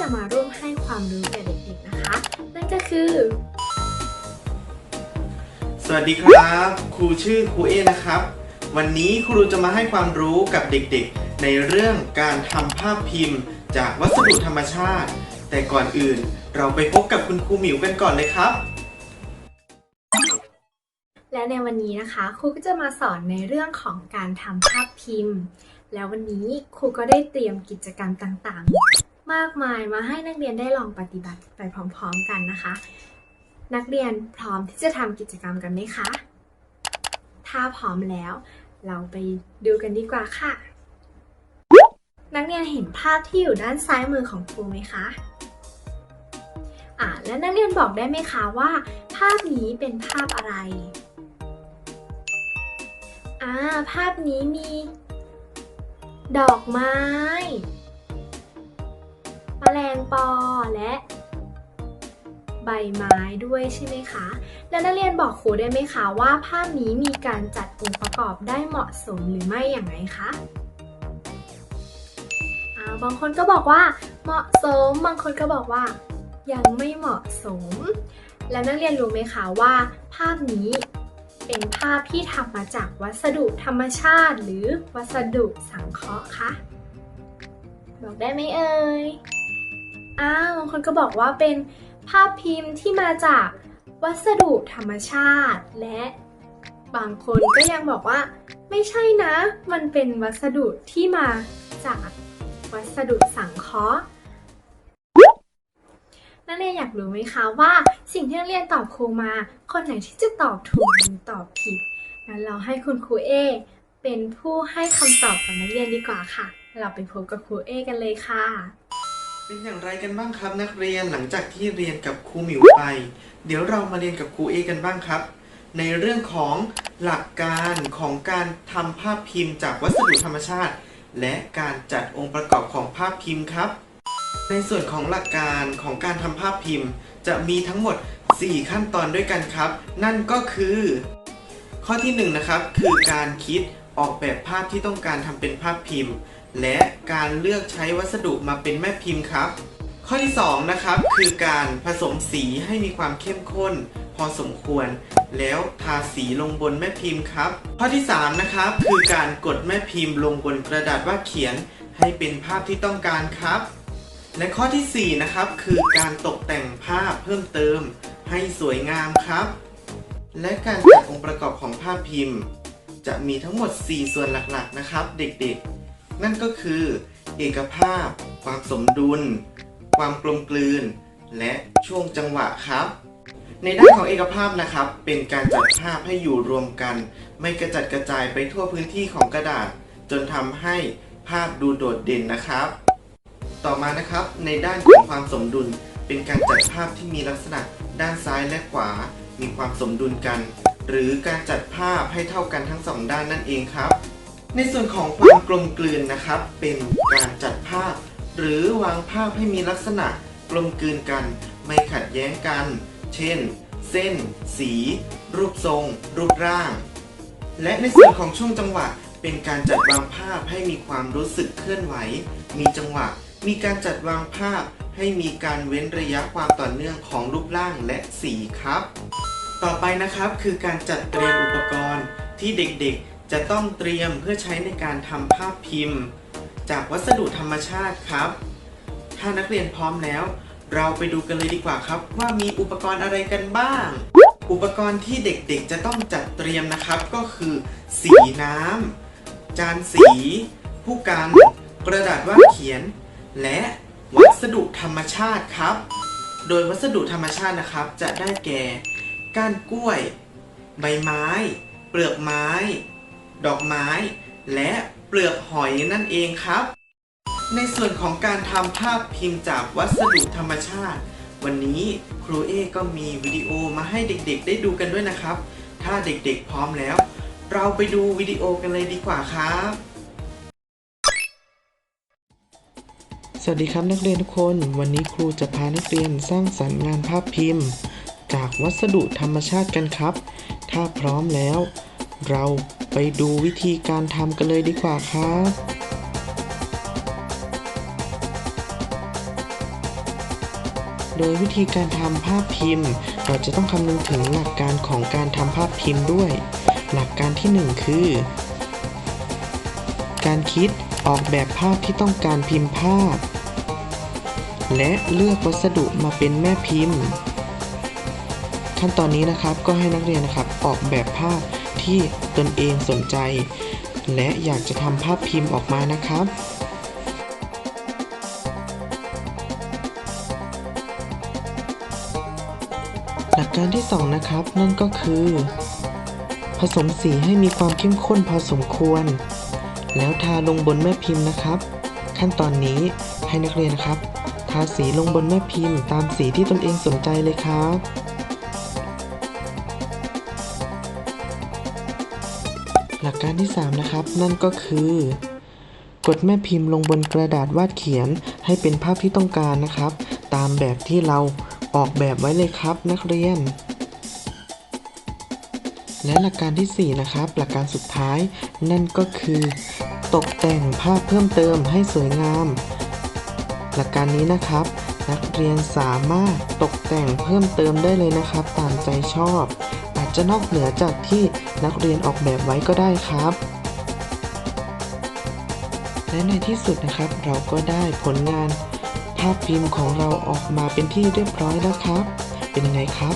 จะมาร่วมให้ความรู้แก่เด็กๆนะคะ นั่นก็คือ สวัสดีครับ ครูชื่อครูเอนะครับ วันนี้ครูจะมาให้ความรู้กับเด็กๆ ในเรื่องการทำภาพพิมพ์ จากวัสดุธรรมชาติ แต่ก่อนอื่นเราไปพบกับคุณครูหมิวกันก่อนเลยครับ และในวันนี้นะคะ ครูก็จะมาสอนในเรื่องของการทำภาพพิมพ์ แล้ววันนี้ครูก็ได้เตรียมกิจกรรมต่างๆ มากมายมาให้นักเรียนได้ลองปฏิบัติไปพร้อมๆกันนะคะ นักเรียนพร้อมที่จะทำกิจกรรมกันไหมคะ ถ้าพร้อมแล้ว เราไปดูกันดีกว่าค่ะ นักเรียนเห็นภาพที่อยู่ด้านซ้ายมือของครูไหมคะอ่าและนักเรียนบอกได้ไหมคะว่า ภาพนี้เป็นภาพอะไรอ่าภาพนี้มี ดอกไม้ แมลงปอและใบไม้ด้วยใช่ไหมคะ แล้วนักเรียนบอกครูได้ไหมคะว่าภาพนี้มีการจัดองค์ประกอบได้เหมาะสมหรือไม่อย่างไรคะบางคนก็บอกว่าเหมาะสม บางคนก็บอกว่า ยังไม่เหมาะสม แล้วนักเรียนรู้ไหมคะว่า ภาพนี้เป็นภาพที่ทำมาจากวัสดุธรรมชาติ หรือวัสดุสังเคราะห์คะ บอกได้ไหมเอ่ย อ้าวบางคนก็บอกว่าเป็นภาพพิมพ์ที่มาจากวัสดุธรรมชาติ และบางคนก็ยังบอกว่า ไม่ใช่นะ มันเป็นวัสดุที่มาจากวัสดุสังเคราะห์นักเรียนอยากรู้ไหมคะว่าสิ่งที่นักเรียนตอบครูมา คนไหนที่จะตอบถูกหรือตอบผิดงั้นเราให้คุณครูเอเป็นผู้ให้คำตอบกับนักเรียนดีกว่าค่ะ เราไปพบกับครูเอกันเลยค่ะ เป็นอย่างไรกันบ้างครับนักเรียนหลังจากที่เรียนกับครูหมิวไป เดี๋ยวเรามาเรียนกับครูเอกันบ้างครับ ในเรื่องของหลักการของการทำภาพพิมพ์จากวัสดุธรรมชาติ และการจัดองค์ประกอบของภาพพิมพ์ครับ ในส่วนของหลักการของการทำภาพพิมพ์ จะมีทั้งหมด 4 ขั้นตอนด้วยกันครับ นั่นก็คือ ข้อที่1นะครับคือการคิดออกแบบภาพที่ต้องการทำเป็นภาพพิมพ์ และการเลือกใช้วัสดุมาเป็นแม่พิมพ์ครับ ข้อที่2นะครับคือการผสมสีให้มีความเข้มข้น พอสมควร แล้วทาสีลงบนแม่พิมพ์ครับ ข้อที่3นะครับคือการกดแม่พิมพ์ลงบนกระดาษวาดเขียน ให้เป็นภาพที่ต้องการครับ และข้อทีสี่4นะครับคือการตกแต่งภาพเพิ่มเติม ให้สวยงามครับ และการจัดองค์ประกอบของภาพพิมพ์ จะมีทั้งหมด 4 ส่วนหลักๆนะครับ เด็กๆ นั่นก็คือ เอกภาพ ความสมดุล ความกลมกลืน และช่วงจังหวะครับ ในด้านของเอกภาพนะครับ เป็นการจัดภาพให้อยู่รวมกัน ไม่กระจัดกระจายไปทั่วพื้นที่ของกระดาษ จนทำให้ภาพดูโดดเด่นนะครับ ต่อมานะครับ ในด้านของความสมดุล เป็นการจัดภาพที่มีลักษณะด้านซ้ายและขวา มีความสมดุลกัน หรือการจัดภาพให้เท่ากันทั้งสองด้านนั่นเองครับ ในส่วนของความกลมกลืนนะครับ เป็นการจัดภาพ หรือวางภาพให้มีลักษณะกลมกลืนกัน ไม่ขัดแย้งกัน เช่น เส้น สี รูปทรง รูปร่าง และในส่วนของช่วงจังหวะ เป็นการจัดวางภาพให้มีความรู้สึกเคลื่อนไหว มีจังหวะ มีการจัดวางภาพ ให้มีการเว้นระยะความต่อเนื่องของรูปร่างและสีครับ ต่อไปนะครับคือการจัดเตรียมอุปกรณ์ที่เด็กๆ จะต้องเตรียมเพื่อใช้ในการทำภาพพิมพ์ จากวัสดุธรรมชาติครับ ถ้านักเรียนพร้อมแล้ว เราไปดูกันเลยดีกว่าครับ ว่ามีอุปกรณ์อะไรกันบ้าง อุปกรณ์ที่เด็กๆ จะต้องจัดเตรียมนะครับ ก็คือ สีน้ำจานสี ผู้กัน กระดาษวาดเขียน และวัสดุธรรมชาติครับ โดยวัสดุธรรมชาตินะครับ จะได้แก่ ก้านกล้วย ใบไม้ เปลือกไม้ ดอกไม้ และเปลือกหอยนั่นเองครับ ในส่วนของการทำภาพพิมพ์จากวัสดุธรรมชาติ วันนี้ครูเอก็มีวิดีโอมาให้เด็กๆ ได้ดูกันด้วยนะครับ ถ้าเด็กๆพร้อมแล้ว เราไปดูวิดีโอกันเลยดีกว่าครับ สวัสดีครับนักเรียนทุกคน วันนี้ครูจะพานักเรียนสร้างสรรค์งานภาพพิมพ์ จากวัสดุธรรมชาติกันครับ ถ้าพร้อมแล้ว เราไปดูวิธีการทำกันเลยดีกว่าครับโดยวิธีการทำภาพพิมพ์ เราจะต้องคำนึงถึงหลักการของการทำภาพพิมพ์ด้วย หลักการที่หนึ่งคือ การคิดออกแบบภาพที่ต้องการพิมพ์ภาพ และเลือกวัสดุมาเป็นแม่พิมพ์ ขั้นตอนนี้นะครับก็ให้นักเรียนนะครับออกแบบภาพ ที่ตนเองสนใจ และอยากจะทำภาพพิมพ์ออกมานะครับหลักการที่ 2 นะครับ นั่นก็คือ ผสมสีให้มีความเข้มข้นพอสมควร แล้วทาลงบนแม่พิมพ์นะครับ ขั้นตอนนี้ให้นักเรียนนะครับ ทาสีลงบนแม่พิมพ์ตามสีที่ตนเองสนใจเลยครับ การที่ 3 นะครับ นั่นก็คือกดแม่พิมพ์ลงบนกระดาษวาดเขียนให้เป็นภาพที่ต้องการนะครับ ตามแบบที่เราออกแบบไว้เลยครับนักเรียน และหลักการที่ 4 นะครับ หลักการสุดท้าย นั่นก็คือ ตกแต่งภาพเพิ่มเติมให้สวยงาม หลักการนี้นะครับ นักเรียนสามารถตกแต่งเพิ่มเติมได้เลยนะครับ ตามใจชอบ จะนอกเหนือจากที่นักเรียนออกแบบไว้ก็ได้ครับ และในที่สุดนะครับเราก็ได้ผลงานภาพพิมพ์ของเราออกมาเป็นที่เรียบร้อยแล้วครับ เป็นยังไงครับ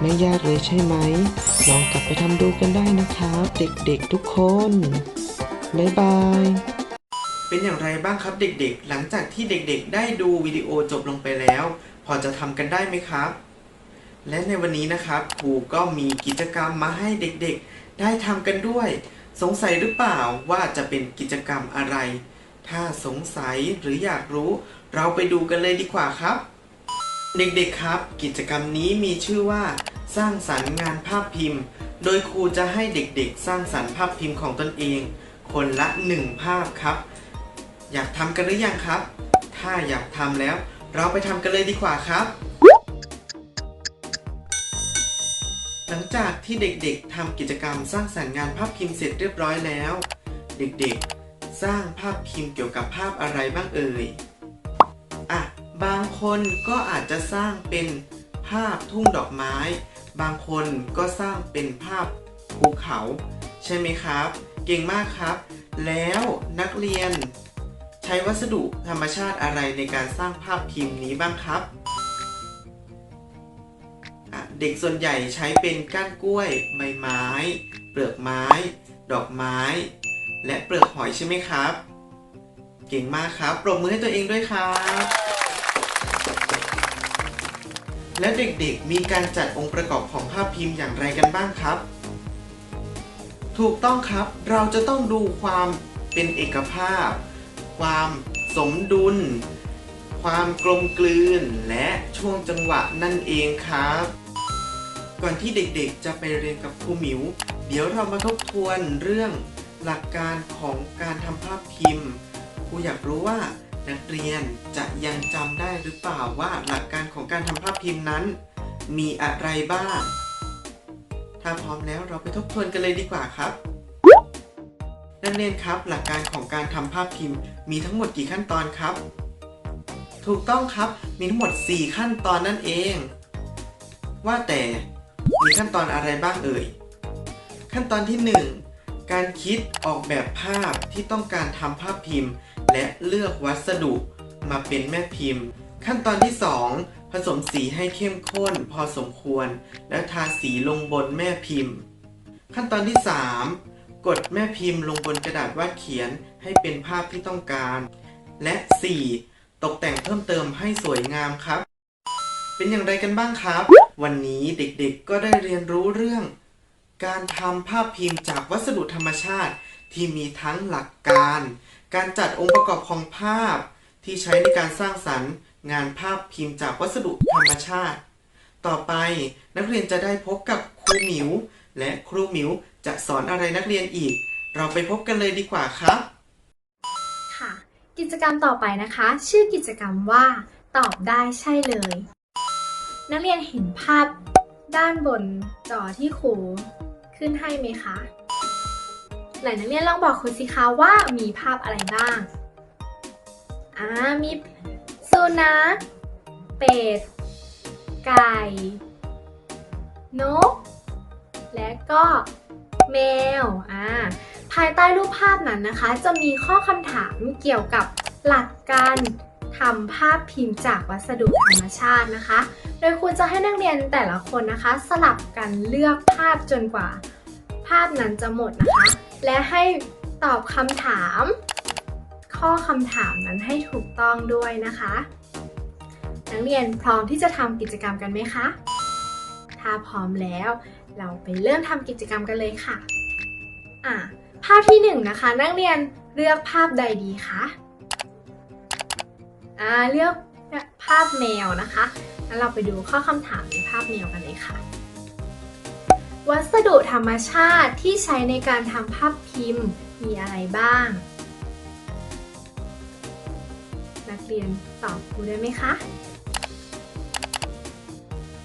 ไม่ยากเลยใช่ไหม ลองกลับไปทำดูกันได้นะครับ เด็กๆทุกคนบ๊ายบายเป็นอย่างไรบ้างครับเด็กๆ หลังจากที่เด็กๆ ได้ดูวิดีโอจบลงไปแล้ว พอจะทำกันได้ไหมครับ และในวันนี้นะครับครูก็มีกิจกรรมมาให้เด็กๆ ได้ทำกันด้วย สงสัยหรือเปล่าว่าจะเป็นกิจกรรมอะไร ถ้าสงสัยหรืออยากรู้ เราไปดูกันเลยดีกว่าครับ เด็กๆครับ กิจกรรมนี้มีชื่อว่า สร้างสรรค์งานภาพพิมพ์ โดยครูจะให้เด็กๆ สร้างสรรค์ภาพพิมพ์ของตนเอง คนละหนึ่งภาพครับ อยากทำกันหรือยังครับ ถ้าอยากทำแล้ว เราไปทำกันเลยดีกว่าครับ หลังจากที่เด็กๆทำกิจกรรมสร้างสรรค์งานภาพพิมพ์เสร็จเรียบร้อยแล้ว เด็กๆ สร้างภาพพิมพ์เกี่ยวกับภาพอะไรบ้างเอ่ยอะบางคนก็อาจจะสร้างเป็นภาพทุ่งดอกไม้ บางคนก็สร้างเป็นภาพภูเขา ใช่ไหมครับ เก่งมากครับ แล้วนักเรียน ใช้วัสดุธรรมชาติอะไรในการสร้างภาพพิมพ์นี้บ้างครับ เด็กส่วนใหญ่ใช้เป็นก้านกล้วย ใบไม้ เปลือกไม้ ดอกไม้ และเปลือกหอยใช่ไหมครับ เก่งมากครับ ปรบมือให้ตัวเองด้วยครับ และเด็กๆ มีการจัดองค์ประกอบของภาพพิมพ์อย่างไรกันบ้างครับ ถูกต้องครับ เราจะต้องดูความเป็นเอกภาพ ความสมดุลความกลมกลืนและช่วงจังหวะนั่นเองครับ ก่อนที่เด็กๆ จะไปเรียนกับครูหมิว เดี๋ยวเรามาทบทวนเรื่องหลักการของการทำภาพพิมพ์ ครูอยากรู้ว่านักเรียนจะยังจำได้หรือเปล่าว่าหลักการของการทำภาพพิมพ์นั้น มีอะไรบ้าง ถ้าพร้อมแล้วเราไปทบทวนกันเลยดีกว่าครับ นักเรียนครับหลักการของการทำภาพพิมพ์ มีทั้งหมดกี่ขั้นตอนครับ ถูกต้องครับมีทั้งหมด 4 ขั้นตอนนั่นเอง ว่าแต่ มีขั้นตอนอะไรบ้างเอ่ย ขั้นตอนที่ 1 การคิดออกแบบภาพที่ต้องการทำภาพพิมพ์ และเลือกวัสดุมาเป็นแม่พิมพ์ ขั้นตอนที่ 2 ผสมสีให้เข้มข้นพอสมควร แล้วทาสีลงบนแม่พิมพ์ ขั้นตอนที่ 3 กดแม่พิมพ์ลงบนกระดาษวาดเขียนให้เป็นภาพที่ต้องการ และ 4 ตกแต่งเพิ่มเติมให้สวยงามครับ เป็นอย่างไรกันบ้างครับ วันนี้เด็กๆก็ได้เรียนรู้เรื่อง การทำภาพพิมพ์จากวัสดุธรรมชาติ ที่มีทั้งหลักการ การจัดองค์ประกอบของภาพ ที่ใช้ในการสร้างสรรค์ งานภาพพิมพ์จากวัสดุธรรมชาติ ต่อไปนักเรียนจะได้พบกับครูหมิว และครูหมิวจะสอนอะไรนักเรียนอีก เราไปพบกันเลยดีกว่าครับค่ะ กิจกรรมต่อไปนะคะ ชื่อกิจกรรมว่า ตอบได้ใช่เลย นักเรียนเห็นภาพด้านบนจอที่ครูขึ้นให้ไหมคะไหนนักเรียนลองบอกครูสิคะว่ามีภาพอะไรบ้าง อ่า มีสุนัข เป็ด ไก่ นก และก็แมว อ่า ภายใต้รูปภาพนั้นนะคะ จะมีข้อคำถามเกี่ยวกับหลักการ ทำภาพพิมพ์จากวัสดุธรรมชาตินะคะ โดยครูจะให้นักเรียนแต่ละคนนะคะ สลับกันเลือกภาพจนกว่า ภาพนั้นจะหมดนะคะ และให้ตอบคำถาม ข้อคำถามนั้นให้ถูกต้องด้วยนะคะ นักเรียนพร้อมที่จะทำกิจกรรมกันไหมคะ ถ้าพร้อมแล้ว เราไปเริ่มทำกิจกรรมกันเลยค่ะ อะภาพที่หนึ่งนะคะ นักเรียนเลือกภาพใดดีคะ อ่าเลือกภาพแมวนะคะงั้นเราไปดูข้อคำถามในภาพแมวกันเลยค่ะ วัสดุธรรมชาติที่ใช้ในการทำภาพพิมพ์มีอะไรบ้าง นักเรียนตอบครูได้ไหมคะ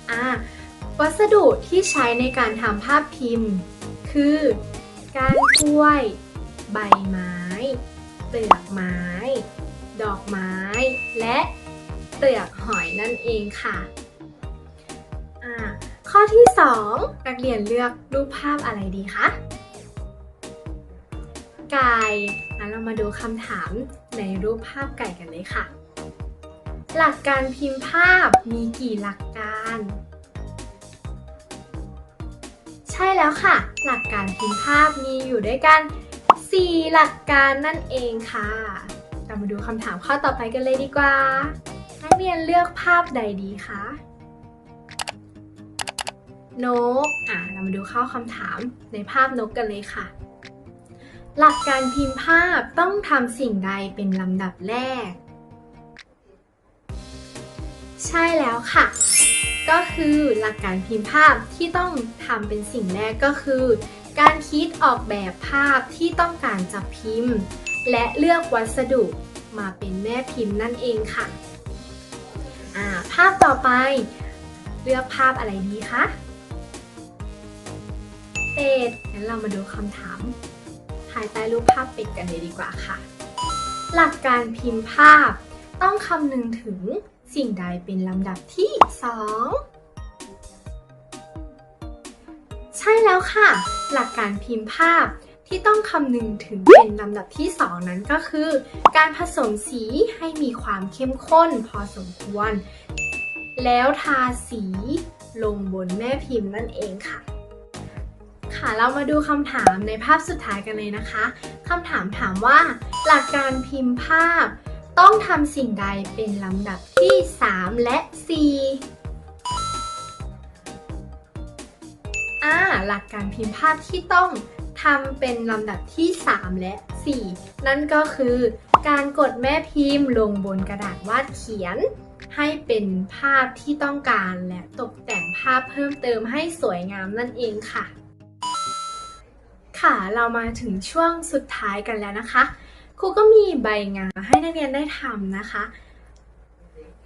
อ่าวัสดุที่ใช้ในการทำภาพพิมพ์ คือก้านกล้วย ใบไม้ เปลือกไม้ ดอกไม้ และเปลือกหอยนั่นเองค่ะ ข้อที่ 2 นักเรียนเลือกรูปภาพอะไรดีคะ ไก่งั้นเรามาดูคำถามในรูปภาพไก่กันเลยค่ะ หลักการพิมพ์ภาพมีกี่หลักการ ใช่แล้วค่ะ หลักการพิมพ์ภาพมีอยู่ด้วยกัน 4 หลักการนั่นเองค่ะ เรามาดูคำถามข้อต่อไปกันเลยดีกว่า นักเรียนเลือกภาพใดดีคะนก อะ เรามาดูข้อคำถามในภาพนกกันเลยค่ะ หลักการพิมพ์ภาพต้องทำสิ่งใดเป็นลำดับแรก ใช่แล้วค่ะ ก็คือหลักการพิมพ์ภาพที่ต้องทำเป็นสิ่งแรกก็คือ การคิดออกแบบภาพที่ต้องการจะพิมพ์ และเลือกวัสดุมาเป็นแม่พิมพ์นั่นเองค่ะาภาพต่อไป เลือกภาพอะไรดีคะเป็ดงั้นเรามาดูคำถามภายใต้รูปภาพเป็ดกันเลยดีกว่าค่ะ หลักการพิมพ์ภาพ ต้องคำนึงถึงสิ่งใดเป็นลำดับที่ 2 ใช่แล้วค่ะ หลักการพิมพ์ภาพ ที่ต้องคำนึงถึงเป็นลำดับที่ 2 นั้นก็คือ การผสมสีให้มีความเข้มข้นพอสมควร แล้วทาสีลงบนแม่พิมพ์นั่นเองค่ะ ค่ะเรามาดูคำถามในภาพสุดท้ายกันเลยนะคะคำถามถามว่า หลักการพิมพ์ภาพ ต้องทำสิ่งใดเป็นลำดับที่ 3 และ 4อ่าหลักการพิมพ์ภาพที่ต้อง ทำเป็นลำดับที่ 3 และ 4 นั่นก็คือการกดแม่พิมพ์ลงบนกระดาษวาดเขียน ให้เป็นภาพที่ต้องการและตกแต่งภาพเพิ่มเติมให้สวยงามนั่นเองค่ะ ค่ะเรามาถึงช่วงสุดท้ายกันแล้วนะคะครูก็มีใบงานให้นักเรียนได้ทำนะคะ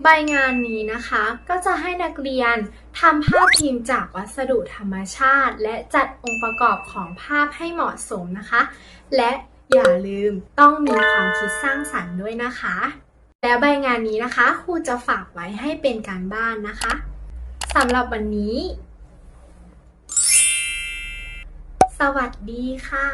ใบงานนี้นะคะก็จะให้นักเรียนทำภาพพิมพ์จากวัสดุธรรมชาติ และจัดองค์ประกอบของภาพให้เหมาะสมนะคะ และอย่าลืมต้องมีความคิดสร้างสรรค์ด้วยนะคะ แล้วใบงานนี้นะคะครูจะฝากไว้ให้เป็นการบ้านนะคะสำหรับวันนี้ สวัสดีค่ะ